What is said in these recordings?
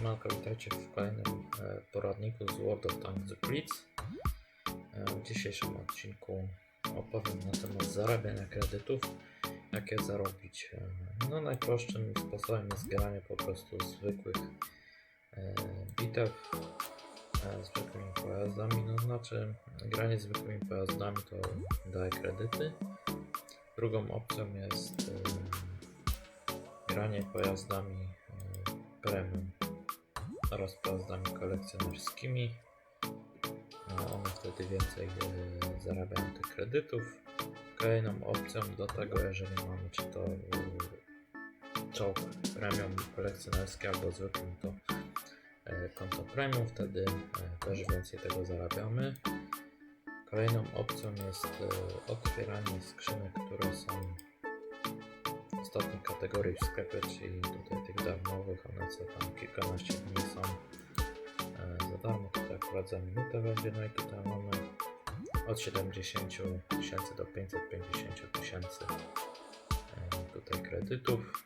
Siemanko, witajcie w kolejnym e, poradniku z World of Tanks Blitz. E, W dzisiejszym odcinku opowiem na temat zarabiania kredytów, jak je zarobić. E, No najprostszym sposobem jest granie po prostu zwykłych bitew zwykłymi pojazdami, no znaczy granie zwykłymi pojazdami to daje kredyty. Drugą opcją jest granie pojazdami premium oraz pojazdami kolekcjonerskimi. E, One wtedy więcej e, zarabiają tych kredytów. Kolejną opcją do tego, jeżeli mamy czy to e, czołg premium kolekcjonerski albo zwykłym, to konto premium, wtedy e, też więcej tego zarabiamy. Kolejną opcją jest otwieranie skrzynek, które są ostatniej kategorii w sklepie, czyli tutaj tych darmowych, one co tam kilkanaście dni są e, za darmo, tutaj akurat za minutę będzie, no i tutaj mamy od 70 tysięcy do 550 tysięcy e, tutaj kredytów.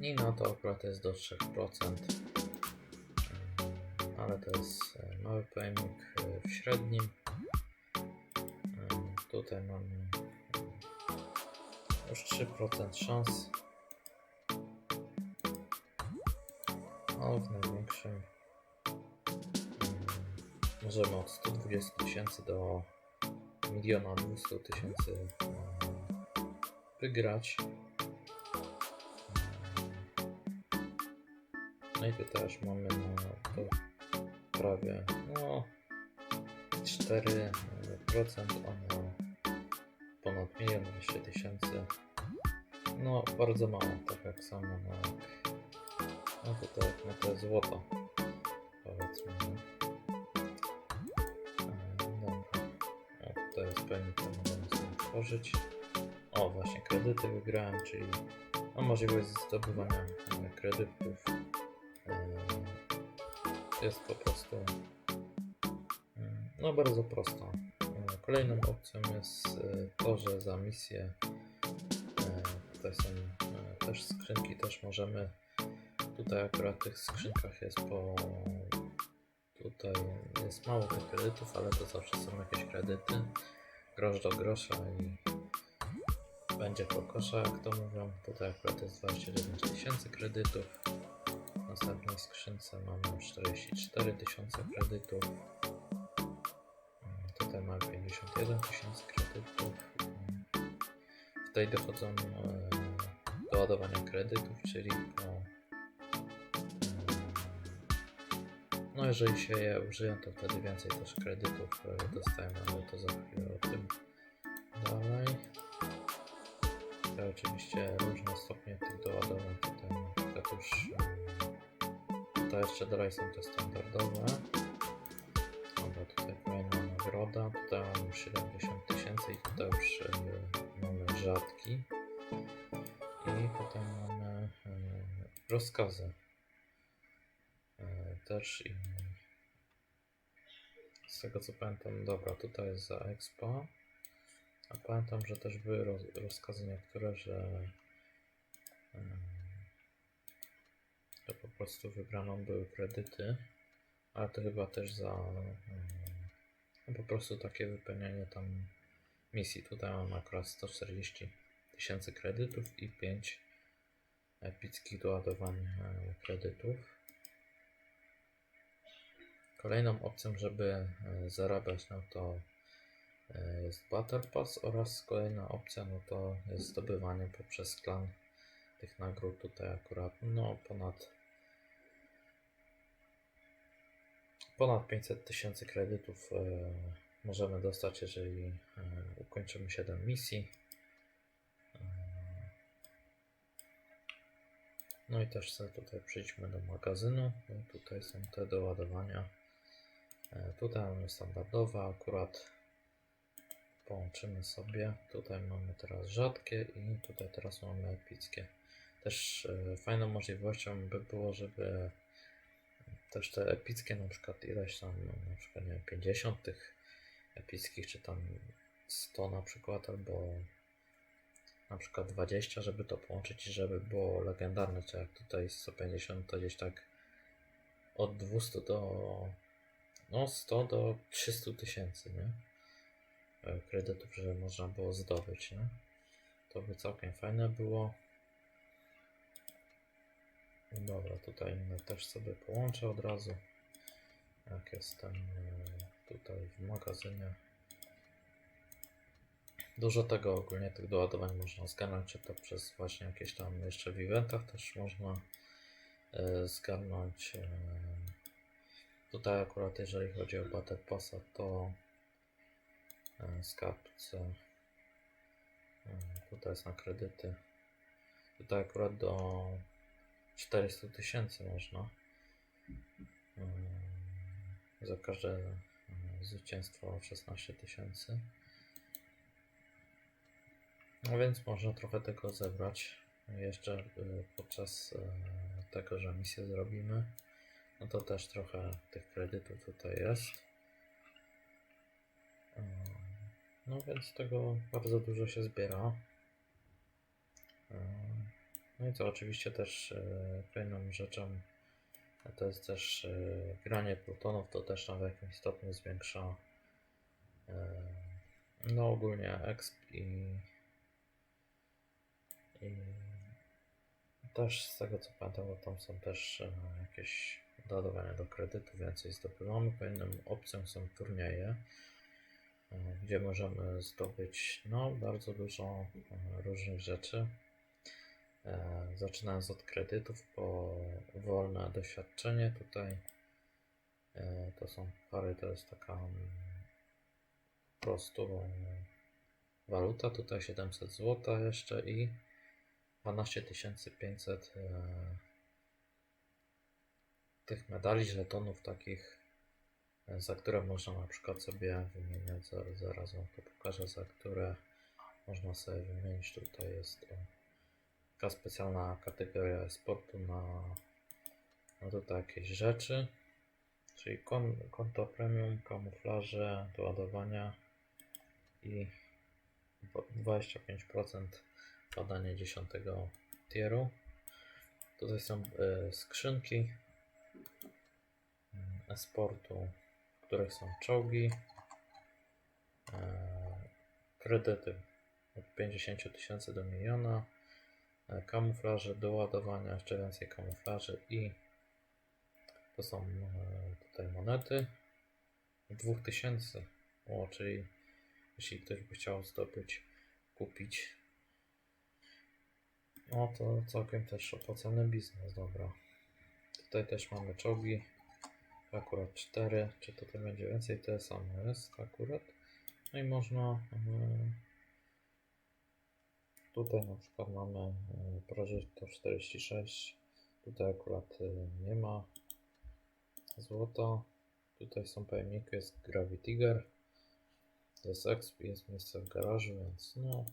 I no to akurat jest do 3%, e, ale to jest mały pojemnik w średnim. Tutaj mamy już 3% szans. A w największym możemy od 120 tysięcy do miliona 200 tysięcy mm, wygrać. No i tutaj też mamy na to prawie no 4% a ponad milion 200 tysięcy. No, bardzo mało, tak jak samo na. No to, to, no to jest złoto, powiedzmy. E, Dobra. Tutaj jest pewnie to możemy sobie tworzyć. O, właśnie kredyty wygrałem, czyli no, możliwość zdobywania kredytów e, jest po prostu no bardzo prosta. Kolejną opcją jest e, to, że za misję e, tutaj są e, też skrzynki, też możemy tutaj akurat w tych skrzynkach jest po tutaj jest mało tych kredytów, ale to zawsze są jakieś kredyty grosz do grosza i będzie po kosza, jak to mówią. Tutaj akurat jest 29 tysięcy kredytów. W następnej skrzynce mamy 44 tysiące kredytów. Tutaj mamy 51 tysięcy kredytów. Tutaj dochodzą e, do ładowania kredytów, czyli po, mm, no jeżeli się je użyją, to wtedy więcej też kredytów e, dostajemy, ale to za chwilę o tym dalej. Tutaj oczywiście różne stopnie tych doładowań, tutaj na przykład już tutaj jeszcze dalej są te standardowe. Tutaj mamy już 70 tysięcy i tutaj już e, mamy rzadki. I potem mamy e, rozkazy. E, też i z tego co pamiętam, dobra, tutaj jest za expo. A pamiętam, że też były roz, rozkazy niektóre, że em, to po prostu wybraną były kredyty, ale to chyba też za po prostu takie wypełnianie tam misji. Tutaj mam akurat 140 tysięcy kredytów i 5 epickich doładowań e, kredytów. Kolejną opcją, żeby e, zarabiać, no to e, jest Battle Pass oraz kolejna opcja, no to jest zdobywanie poprzez klan tych nagród tutaj akurat, no ponad ponad 500 tysięcy kredytów e, możemy dostać, jeżeli e, ukończymy 7 misji. E, no i też sobie tutaj przejdźmy do magazynu, no tutaj są te do ładowania. E, tutaj mamy standardowe akurat połączymy sobie. Tutaj mamy teraz rzadkie i tutaj teraz mamy epickie. Też fajną możliwością by było, żeby też te epickie na przykład ileś tam, no, na przykład nie wiem, 50 tych epickich, czy tam 100 na przykład, albo na przykład 20, żeby to połączyć i żeby było legendarne, czy jak tutaj 150 to gdzieś tak od 200 do no 100 do 300 tysięcy, nie? E, Kredytów, że można było zdobyć, nie? To by całkiem fajne było. Dobra, tutaj inne też sobie połączę od razu. Jak jestem e, tutaj w magazynie. Dużo tego ogólnie tych doładowań można zgarnąć, czy to przez właśnie jakieś tam jeszcze w eventach też można e, zgarnąć. E, tutaj akurat jeżeli chodzi o Battle Passa, to skarbce tutaj jest na kredyty. Tutaj akurat do 400 tysięcy można e, za każde e, zwycięstwo 16 tysięcy. No więc można trochę tego zebrać jeszcze y, podczas tego, że misję zrobimy. No to też trochę tych kredytów tutaj jest. No więc tego bardzo dużo się zbiera. No i co, oczywiście też y, fajną rzeczą to jest też y, granie plutonów, to też tam w jakimś stopniu zwiększa y, no ogólnie exp i i też z tego co pamiętam, bo tam są też e, jakieś dodawania do kredytu, więcej zdobywamy. Kolejną opcją są turnieje, e, gdzie możemy zdobyć no, bardzo dużo e, różnych rzeczy. E, Zaczynając od kredytów po wolne doświadczenie tutaj. e, To są pary, to jest taka mm, po prostu e, waluta. Tutaj 700 zł jeszcze i 12 500 e, tych medali, żetonów takich, za które można na przykład sobie wymieniać, za- zaraz wam to pokażę, za które można sobie wymienić. Tutaj jest taka specjalna kategoria sportu na, na tutaj jakieś rzeczy, czyli kon, konto premium, kamuflaże, doładowania i dwa- 25% badanie 10 tieru. Tutaj są e, skrzynki mm, esportu, w których są czołgi, e, kredyty od 50 tysięcy do miliona, kamuflaże do ładowania, jeszcze więcej kamuflaży i to są e, tutaj monety 2000, o, czyli jeśli ktoś by chciał zdobyć, kupić no to całkiem też opłacalny biznes, dobra. Tutaj też mamy czołgi. Akurat 4, czy tutaj będzie więcej? Te samo jest akurat. No i można. yy, Tutaj na przykład mamy yy, Project 46. Tutaj akurat yy, nie ma złota. Tutaj są pojemniki, jest Gravity Tiger. Jest exp, jest miejsce w garażu, więc no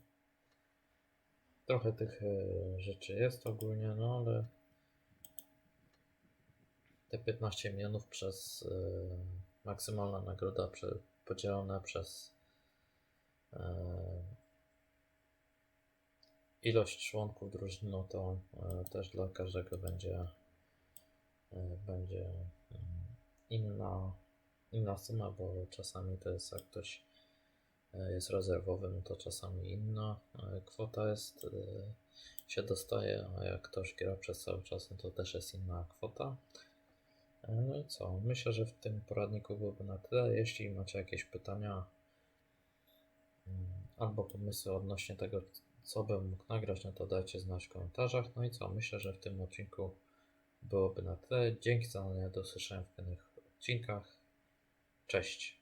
trochę tych e, rzeczy jest ogólnie, no ale te 15 milionów przez e, maksymalna nagroda prze, podzielone przez e, ilość członków drużyny, no to e, też dla każdego będzie e, będzie mm, inna inna suma, bo czasami to jest jak ktoś e, jest rezerwowym, to czasami inna kwota jest, się dostaje, a jak ktoś gra przez cały czas, no to też jest inna kwota. No i co? Myślę, że w tym poradniku byłoby na tyle. Jeśli macie jakieś pytania mm, albo pomysły odnośnie tego, co bym mógł nagrać, no to dajcie znać w komentarzach. No i co? Myślę, że w tym odcinku byłoby na tyle. Dzięki za oglądanie, do usłyszenia w kolejnych odcinkach. Cześć!